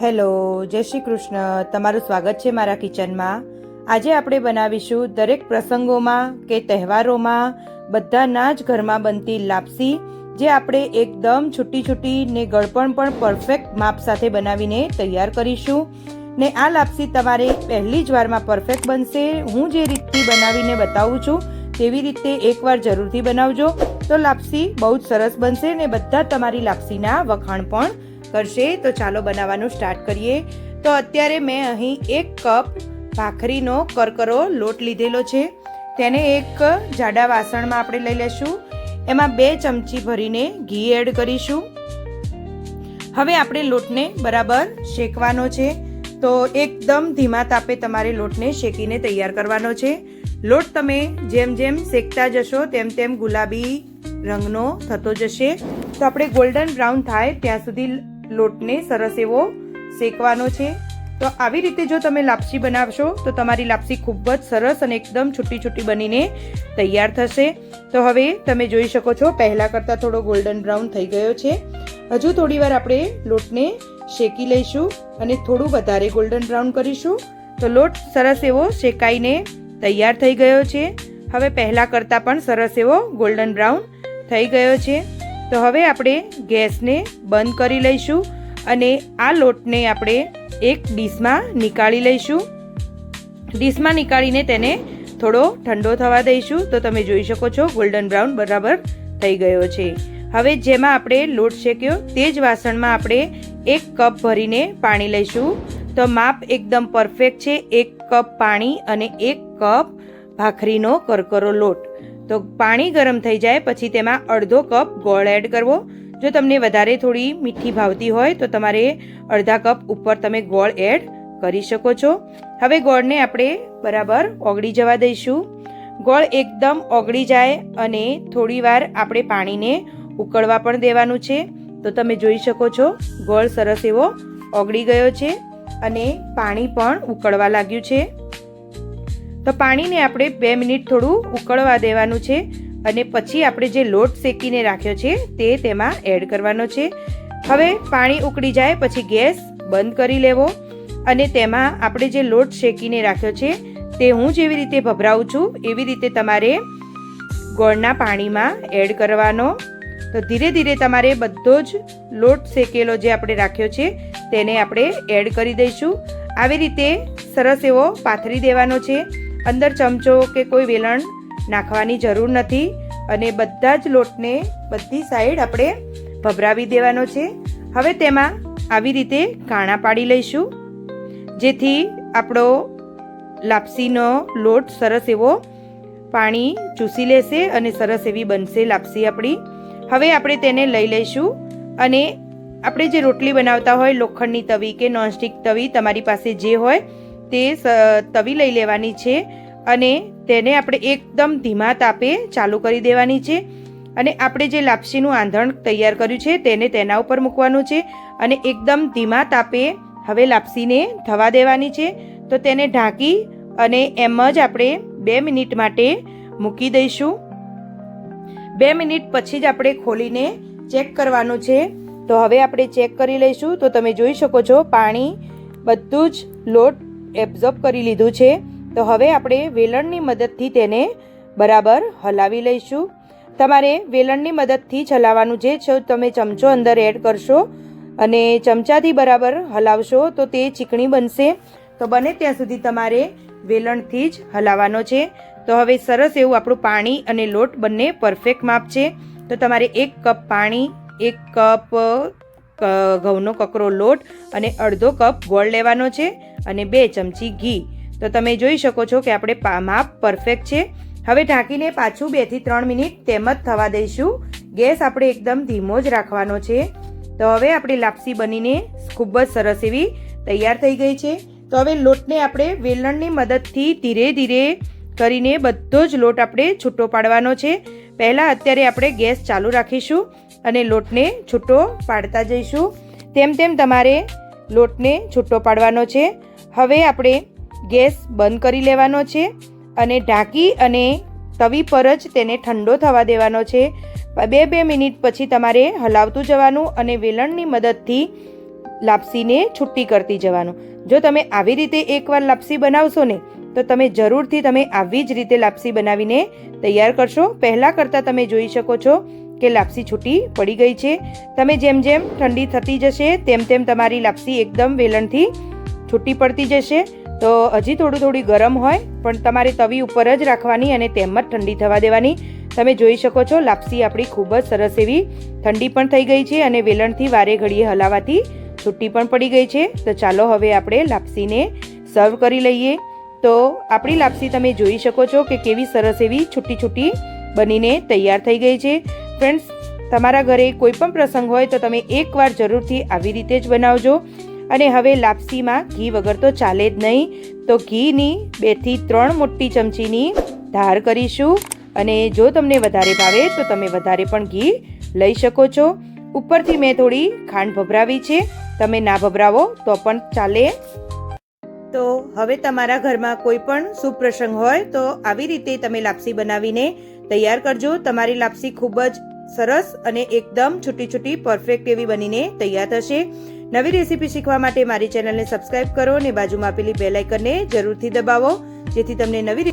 Hello, જય શ્રી કૃષ્ણ. તમારું સ્વાગત છે મારા કિચનમાં. આજે આપણે બનાવીશું દરેક પ્રસંગોમાં કે તહેવારોમાં બધાના જ ઘરમાં બનતી લાપસી, જે આપણે એકદમ છૂટી છૂટી ને ગળપણ પણ પરફેક્ટ માપ સાથે બનાવીને તૈયાર કરીશું. ને આ લાપસી તમારે પહેલી જ વારમાં પરફેક્ટ બનશે. હું જે રીતથી બનાવીને બતાવું છું, તેવી રીતે એકવાર જરૂરથી બનાવજો. તો લાપસી બહુ જ સરસ બનશે ને બધા તમારી લાપસીના વખાણ પણ કરશે, તો ચાલો બનાવવાનું સ્ટાર્ટ કરીએ. તો અત્યારે મેં અહીં એક કપ ભાખરીનો કરકરો લોટ લીધેલો છે. તેને એક જાડા વાસણમાં આપણે લઈ લેશું. એમાં બે ચમચી ભરીને ઘી એડ કરીશું. હવે આપણે લોટને બરાબર શેકવાનો છે. તો એકદમ ધીમા તાપે તમારે લોટને શેકીને તૈયાર કરવાનો છે. લોટ તમે જેમ જેમ શેકતા જશો, તેમ તેમ ગુલાબી રંગનો થતો જશે. તો આપણે ગોલ્ડન બ્રાઉન થાય ત્યાં સુધી લોટને સરસ એવો શેકવાનો છે. તો આવી રીતે જો તમે લાપસી બનાવશો, તો તમારી લાપસી ખૂબ જ સરસ અને એકદમ છૂટી છૂટી બનીને તૈયાર થશે. તો હવે તમે જોઈ શકો છો, પહેલાં કરતાં થોડો ગોલ્ડન બ્રાઉન થઈ ગયો છે. હજુ થોડીવાર આપણે લોટને શેકી લઈશું અને થોડું વધારે ગોલ્ડન બ્રાઉન કરીશું. તો લોટ સરસ એવો શેકાઈને તૈયાર થઈ ગયો છે. હવે પહેલાં કરતાં પણ સરસ એવો ગોલ્ડન બ્રાઉન થઈ ગયો છે. તો હવે આપણે ગેસને બંધ કરી લઈશું અને આ લોટને આપણે એક ડીશમાં નીકાળી લઈશું. ડીશમાં નીકાળીને તેને થોડો ઠંડો થવા દઈશું. તો તમે જોઈ શકો છો ગોલ્ડન બ્રાઉન બરાબર થઈ ગયો છે. હવે જેમાં આપણે લોટ શેક્યો તે જ વાસણમાં આપણે એક કપ ભરીને પાણી લઈશું. તો માપ એકદમ પરફેક્ટ છે. એક કપ પાણી અને એક કપ ભાખરીનો કરકરો લોટ. તો પાણી ગરમ થઈ જાય, પછી તેમાં અડધો કપ ગોળ એડ કરવો. જો તમને વધારે થોડી મીઠી ભાવતી હોય, તો તમારે અડધા કપ ઉપર તમે ગોળ એડ કરી શકો છો. હવે ગોળને આપણે બરાબર ઓગળી જવા દઈશું. ગોળ એકદમ ઓગળી જાય અને થોડીવાર આપણે પાણીને ઉકળવા પણ દેવાનું છે. તો તમે જોઈ શકો છો, ગોળ સરસ એવો ઓગળી ગયો છે અને પાણી પણ ઉકળવા લાગ્યું છે. તો પાણીને આપણે બે મિનિટ થોડું ઉકળવા દેવાનું છે અને પછી આપણે જે લોટ શેકીને રાખ્યો છે તે તેમાં એડ કરવાનો છે. હવે પાણી ઉકળી જાય પછી ગેસ બંધ કરી લેવો અને તેમાં આપણે જે લોટ શેકીને રાખ્યો છે તે હું જેવી રીતે ભભરાવું છું એવી રીતે તમારે ગોળના પાણીમાં એડ કરવાનો. તો ધીરે ધીરે તમારે બધો જ લોટ શેકેલો જે આપણે રાખ્યો છે તેને આપણે એડ કરી દઈશું. આવી રીતે સરસ એવો પાથરી દેવાનો છે. અંદર ચમચો કે કોઈ વેલણ નાખવાની જરૂર નથી અને બધા જ લોટને બધી સાઈડ આપણે ભભરાવી દેવાનો છે. હવે તેમાં આવી રીતે કાણા પાડી લઈશું. જેથી આપણો લાપસીનો લોટ સરસ એવો પાણી ચૂસી લેશે અને સરસ એવી બનશે લાપસી આપણી. હવે આપણે તેને લઈ લઈશું અને આપણે જે રોટલી બનાવતા હોય લોખંડની તવી કે નોનસ્ટિક તવી તમારી પાસે જે હોય તે તવી લઈ લેવાની છે અને તેને આપણે એકદમ ધીમા તાપે ચાલુ કરી દેવાની છે. અને આપણે જે લાપસીનું આંધણ તૈયાર કર્યું છે તેને તેના ઉપર મૂકવાનું છે અને એકદમ ધીમા તાપે હવે લાપસીને થવા દેવાની છે. તો તેને ઢાંકી અને એમ જ આપણે બે મિનિટ માટે મૂકી દઈશું. બે મિનિટ પછી જ આપણે ખોલીને ચેક કરવાનું છે. તો હવે આપણે ચેક કરી લઈશું. તો તમે જોઈ શકો છો પાણી બધું જ લોટ એબ્ઝોર્બ કરી લીધું છે. તો હવે આપણે વેલણની મદદથી તેને બરાબર હલાવી લઈશું. તમારે વેલણની મદદથી જ હલાવવાનું છે. જો તમે ચમચો અંદર એડ કરશો અને ચમચાથી બરાબર હલાવશો તો તે ચીકણી બનશે. તો બને ત્યાં સુધી તમારે વેલણથી જ હલાવવાનો છે. તો હવે સરસ એવું આપણું પાણી અને લોટ બંને પરફેક્ટ માપ છે. તો તમારે એક કપ પાણી, એક કપ ઘઉંનો કકરો લોટ અને અડધો કપ ગોળ લેવાનો છે અને બે ચમચી ઘી. તો તમે જોઈ શકો છો કે આપણે માપ પરફેક્ટ છે. હવે ઢાંકીને પાછું બેથી ત્રણ મિનિટ તેમ જ થવા દઈશું. ગેસ આપણે એકદમ ધીમો જ રાખવાનો છે. તો હવે આપણી લાપસી બનીને ખૂબ જ સરસ એવી તૈયાર થઈ ગઈ છે. તો હવે લોટને આપણે વેલણની મદદથી ધીરે ધીરે કરીને બધો જ લોટ આપણે છૂટો પાડવાનો છે. પહેલાં અત્યારે આપણે ગેસ ચાલુ રાખીશું. અને લોટને છૂટો પાડતા જઈશું. તેમ તેમ તમારે લોટને છૂટો પાડવાનો છે. હવે આપણે ગેસ બંધ કરી લેવાનો છે અને ઢાંકી અને તવી પર જ તેને ઠંડો થવા દેવાનો છે. બે બે મિનિટ પછી તમારે હલાવતું જવાનું અને વેલણની મદદથી લાપસીને છુટ્ટી કરતી જવાનું. જો તમે આવી રીતે એકવાર લાપસી બનાવશો ને, તો તમે જરૂરથી તમે આવી જ રીતે લાપસી બનાવીને તૈયાર કરશો. પહેલાં કરતાં તમે જોઈ શકો છો કે લાપસી છૂટી પડી ગઈ છે. તમે જેમ જેમ ઠંડી થતી જશે, તેમ તેમ તમારી લાપસી એકદમ વેલણથી છૂટી પડતી જશે. તો હજી થોડું થોડી ગરમ હોય, પણ તમારે તવી ઉપર જ રાખવાની અને તેમ જ ઠંડી થવા દેવાની. તમે જોઈ શકો છો, લાપસી આપણી ખૂબ જ સરસ એવી ઠંડી પણ થઈ ગઈ છે અને વેલણથી વારે ઘડીએ હલાવાથી છૂટી પણ પડી ગઈ છે. તો ચાલો હવે આપણે લાપસીને સર્વ કરી લઈએ. તો આપણી લાપસી તમે જોઈ શકો છો કે કેવી સરસ એવી છૂટી છૂટી બનીને તૈયાર થઈ ગઈ છે. ફ્રેન્ડ્સ તમારા ઘરે કોઈ પણ પ્રસંગ હોય તો તમે એકવાર જરૂરથી આવી રીતે જ બનાવજો. અને હવે લાપસીમાં ઘી વગર તો ચાલે જ નહીં. તો ઘીની બેથી ત્રણ મોટી ચમચીની ધાર કરીશું. અને જો તમને વધારે ભાવે તો તમે વધારે પણ ઘી લઈ શકો છો. ઉપરથી મેં થોડી ખાંડ ભભરાવી છે. તમે ના ભભરાવો તો પણ ચાલે. તો હવે તમારા ઘરમાં કોઈ પણ શુભ પ્રસંગ હોય તો આવી રીતે તમે લાપસી બનાવીને તૈયાર કરજો. તમારી લાપસી ખૂબ જ સરસ અને એકદમ છૂટી છૂટી પરફેક્ટ એવી બનીને તૈયાર થશે. નવી રેસીપી શીખવા માટે મારી ચેનલને સબસ્ક્રાઇબ કરો અને બાજુમાં આપેલી બેલ આઇકનને જરૂરથી દબાવો. જેથી તમને નવી